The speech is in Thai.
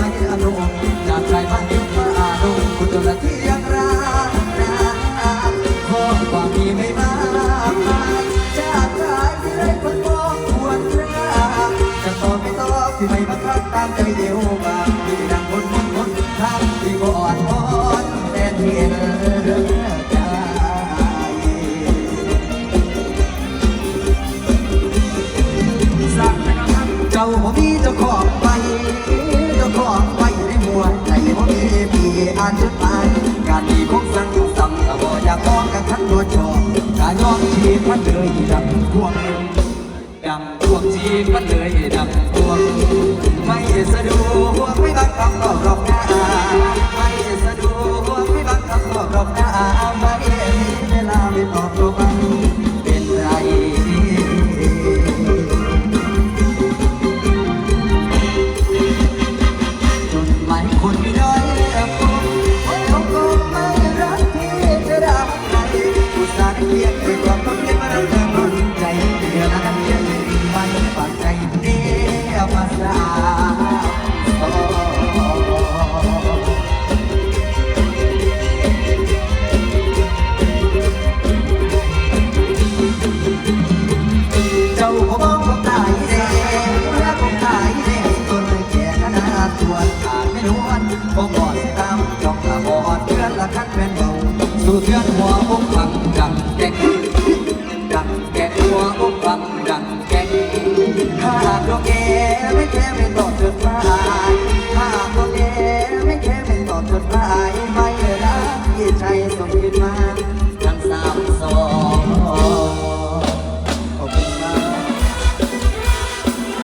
ไม่อนุจากใจบ้านนี้มาอาดงคุณตัวที่ยังรักนะขอความมีไม่มากมายที่ได้คนมองควรรักจะตอบไม่ตอบที่ไม่มาคัดตามใจเดียวมา อ่นจดหายการดีของสังสังก็บ่อยากมองกันทั้งตัวชอบกายอมชีพมันเลยดำพวงดำพวงชีพมันเลยดำพวงไม่สะดวกไม่บังคับก็รอบหน้าไม่สะดวกไม่บังคับกรอบน้าไม่เวลาไม่ตอบตัวมันเป็นไรคนไม่ ดไม่นวลผมบอดตามจ้องตาบอดเพื่อนละคักเป็นเบาสู่เพื่อนหัวอก